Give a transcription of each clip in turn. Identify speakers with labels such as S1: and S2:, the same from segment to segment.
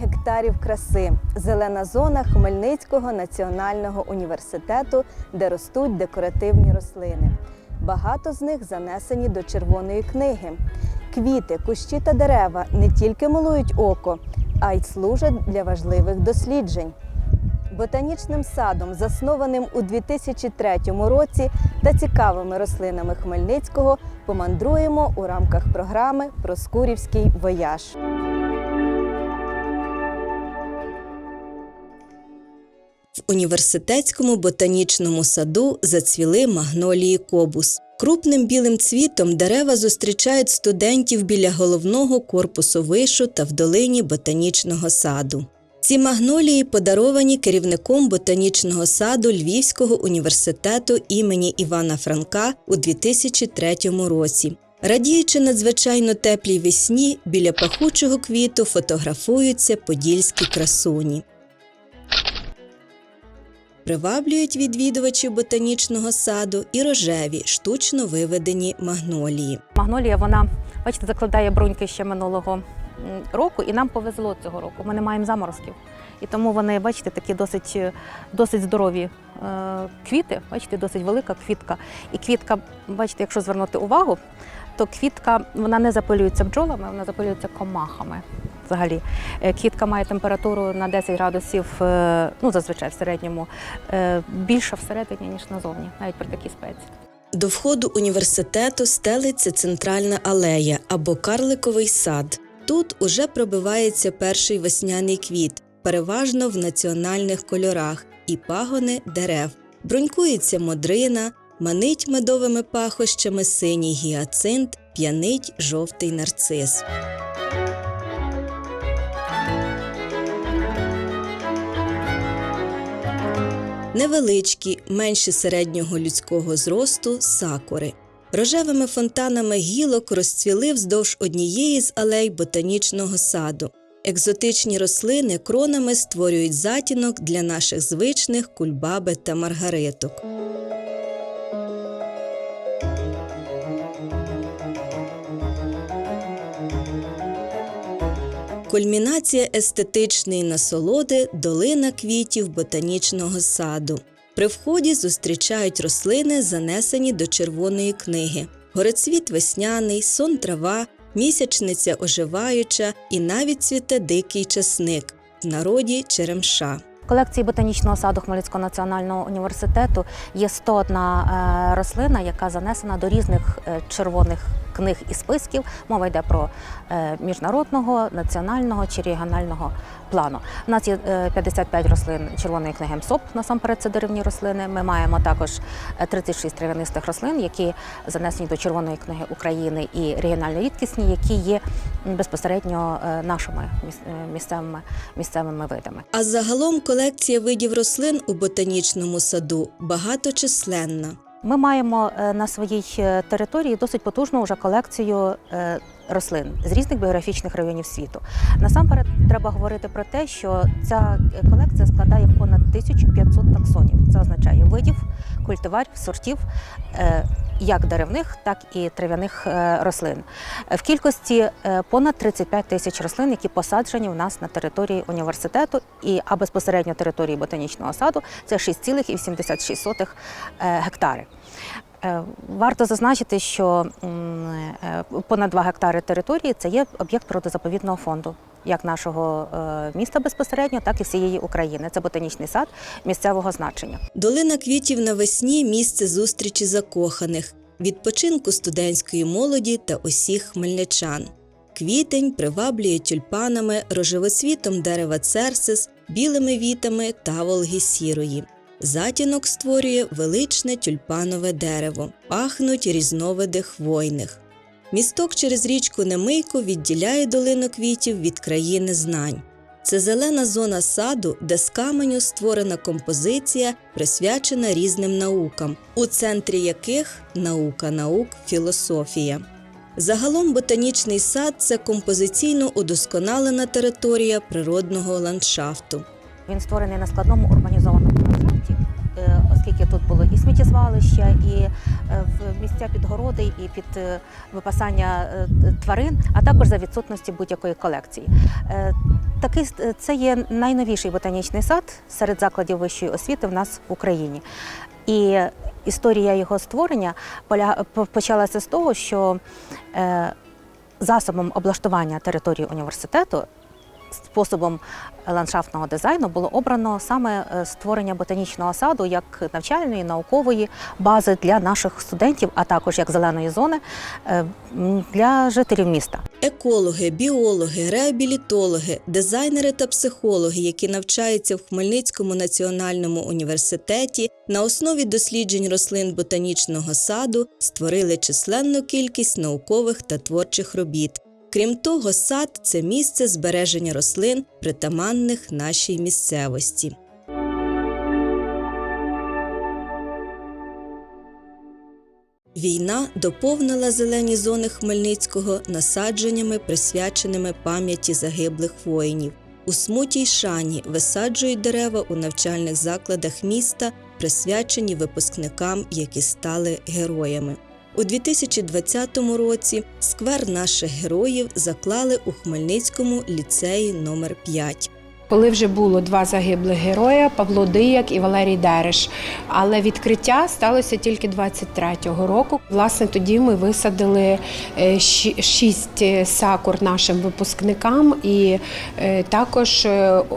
S1: гектарів краси. Зелена зона Хмельницького національного університету, де ростуть декоративні рослини. Багато з них занесені до червоної книги. Квіти, кущі та дерева не тільки милують око, а й служать для важливих досліджень. Ботанічним садом, заснованим у 2003 році, та цікавими рослинами Хмельницького помандруємо у рамках програми Проскурівський вояж. Університетському ботанічному саду зацвіли магнолії кобус. Крупним білим цвітом дерева зустрічають студентів біля головного корпусу вишу та в долині ботанічного саду. Ці магнолії подаровані керівником ботанічного саду Львівського університету імені Івана Франка у 2003 році. Радіючи надзвичайно теплій весні, біля пахучого квіту фотографуються подільські красуні. Приваблюють відвідувачів ботанічного саду і рожеві штучно виведені магнолії.
S2: Магнолія, вона, бачите, закладає бруньки ще минулого року, і нам повезло цього року. Ми не маємо заморозків. І тому вони, бачите, такі досить, е, досить здорові е, квіти, бачите, досить велика квітка. І квітка, бачите, якщо звернути увагу, то квітка вона не запилюється бджолами, вона запилюється комахами. Взагалі, Е, квітка має температуру на 10 градусів, е, ну зазвичай в середньому, е, більша всередині, ніж назовні, навіть при такій спеці.
S1: До входу університету стелиться центральна алея або карликовий сад. Тут уже пробивається перший весняний квіт, переважно в національних кольорах, і пагони дерев. Брунькується модрина, манить медовими пахощами синій гіацинт, п'янить жовтий нарцис. Невеличкі, менші середнього людського зросту сакури. Рожевими фонтанами гілок розцвіли вздовж однієї з алей ботанічного саду. Екзотичні рослини кронами створюють затінок для наших звичних кульбаби та маргариток. Кульмінація естетичної насолоди долина квітів ботанічного саду. При вході зустрічають рослини, занесені до червоної книги: горецвіт весняний, сон трава, місячниця оживаюча і навіть цвіте дикий часник, в народі черемша.
S2: Колекції ботанічного саду Хмельницького національного університету є 101 е, рослина, яка занесена до різних е, червоних книг і списків. Мова йде про е, міжнародного, національного чи регіонального плану. У нас є е, 55 рослин червоної книги МСОП, насамперед це деревні рослини. Ми маємо також е, 36 трав'янистих рослин, які занесені до Червоної книги України і регіонально рідкісні, які є безпосередньо е, нашими е, місцевими, місцевими видами.
S1: А загалом колекція видів рослин у ботанічному саду багаточисленна.
S2: Ми маємо е, на своїй е, території досить потужну вже колекцію е, рослин з різних біографічних районів світу. Насамперед, треба говорити про те, що ця колекція складає понад 1500 таксонів. Це означає видів, культиварів, сортів. е, Як деревних, так і трав'яних е, рослин Е, в кількості понад 35 тисяч рослин, які посаджені у нас на території університету, і а безпосередньо території ботанічного саду це 6,86 е, гектари. Е, Варто зазначити, що е, понад 2 гектари території це є об'єкт природозаповідного фонду. Як нашого е, міста безпосередньо, так і всієї України. Це ботанічний сад місцевого значення.
S1: Долина квітів навесні місце зустрічі закоханих, відпочинку студентської молоді та усіх хмельничан. Квітень приваблює тюльпанами, рожевоцвітом дерева церсис, білими вітами та волги сірої. Затінок створює величне тюльпанове дерево, пахнуть різновиди хвойних. Місток через річку Немийку відділяє долину квітів від країни знань. Це зелена зона саду, де з каменю створена композиція, присвячена різним наукам, у центрі яких наука наук, філософія. Загалом ботанічний сад це композиційно удосконалена територія природного ландшафту.
S2: Він створений на складному урбанізованому оскільки тут було і сміттєзвалища, і е, в місця підгороди, і під е, випасання е, тварин, а також за відсутності будь-якої колекції. Такий це є найновіший ботанічний сад серед закладів вищої освіти в нас в Україні. І історія його створення почалася з того, що засобом облаштування території університету способом ландшафтного дизайну було обрано саме е, створення ботанічного саду як навчальної наукової бази для наших студентів, а також як зеленої зони е, для жителів міста.
S1: Екологи, біологи, реабілітологи, дизайнери та психологи, які навчаються в Хмельницькому національному університеті, на основі досліджень рослин ботанічного саду створили численну кількість наукових та творчих робіт. Крім того, сад це місце збереження рослин, притаманних нашій місцевості. Війна доповнила зелені зони Хмельницького насадженнями, присвяченими пам'яті загиблих воїнів. У смуті й шані висаджують дерева у навчальних закладах міста, присвячені випускникам, які стали героями. У 2020 році сквер наших героїв заклали у Хмельницькому ліцеї номер 5
S3: Коли вже було два загиблих героя Павло Дияк і Валерій Дереш. Але відкриття сталося тільки 23-го року. Власне, тоді ми висадили е, шість е, сакур нашим випускникам і е, також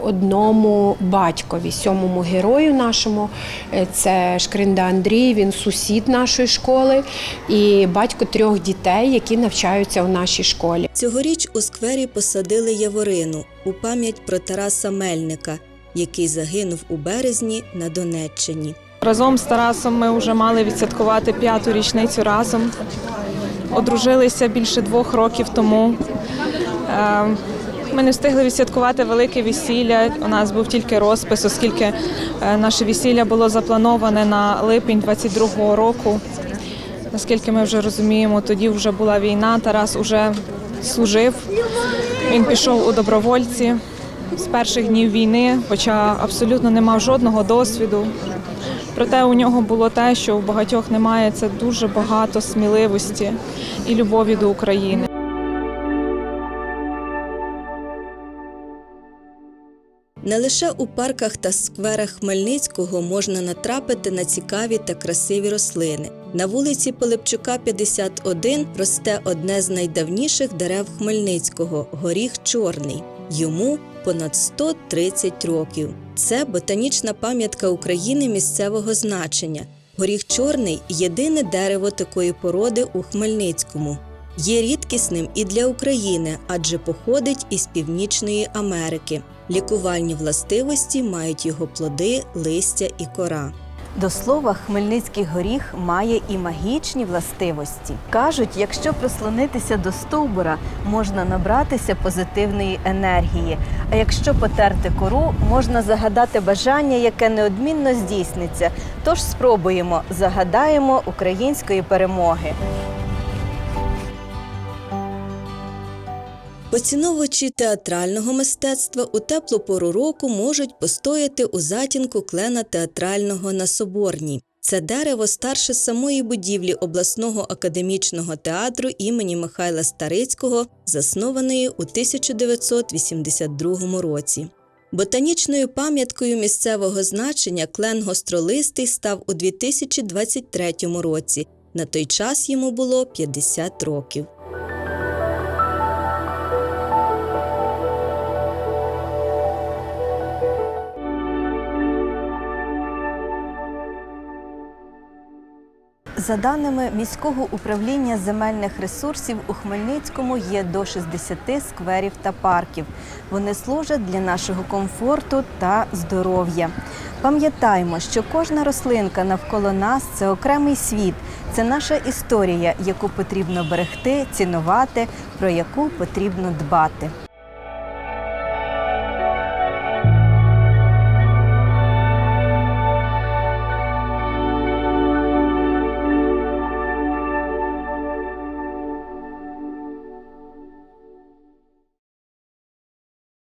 S3: одному батькові, сьомому герою нашому. Це Шкринда Андрій, він сусід нашої школи, і батько трьох дітей, які навчаються у нашій школі.
S1: Цьогоріч у сквері посадили яворину у пам'ять про Тараса Мельника, який загинув у березні на Донеччині.
S4: Разом з Тарасом ми вже мали відсвяткувати п'яту річницю разом. Одружилися більше двох років тому. Е, Ми не встигли відсвяткувати велике весілля. У нас був тільки розпис, оскільки е, наше весілля було заплановане на липень 22-го року. Наскільки ми вже розуміємо, тоді вже була війна. Тарас уже служив. Він пішов у добровольці з перших днів війни, хоча абсолютно не мав жодного досвіду. Проте у нього було те, що у багатьох немає це дуже багато сміливості і любові до України.
S1: Не лише у парках та скверах Хмельницького можна натрапити на цікаві та красиві рослини. На вулиці Пилипчука, 51 росте одне з найдавніших дерев Хмельницького горіх чорний. Йому понад 130 років. Це ботанічна пам'ятка України місцевого значення. Горіх чорний єдине дерево такої породи у Хмельницькому. Є рідкісним і для України, адже походить із Північної Америки. Лікувальні властивості мають його плоди, листя і кора.
S5: До слова, хмельницький горіх має і магічні властивості. Кажуть, якщо прислонитися до стовбура, можна набратися позитивної енергії. А якщо потерти кору, можна загадати бажання, яке неодмінно здійсниться. Тож спробуємо, загадаємо української перемоги.
S1: Поціновувачі театрального мистецтва у теплу пору року можуть постояти у затінку клена театрального на Соборній. Це дерево старше самої будівлі обласного академічного театру імені Михайла Старицького, заснованої у 1982 році. Ботанічною пам'яткою місцевого значення клен гостролистий став у 2023 році. На той час йому було 50 років.
S5: За даними міського управління земельних ресурсів у Хмельницькому є до 60 скверів та парків. Вони служать для нашого комфорту та здоров'я. Пам'ятаємо, що кожна рослинка навколо нас це окремий світ, це наша історія, яку потрібно берегти, цінувати, про яку потрібно дбати.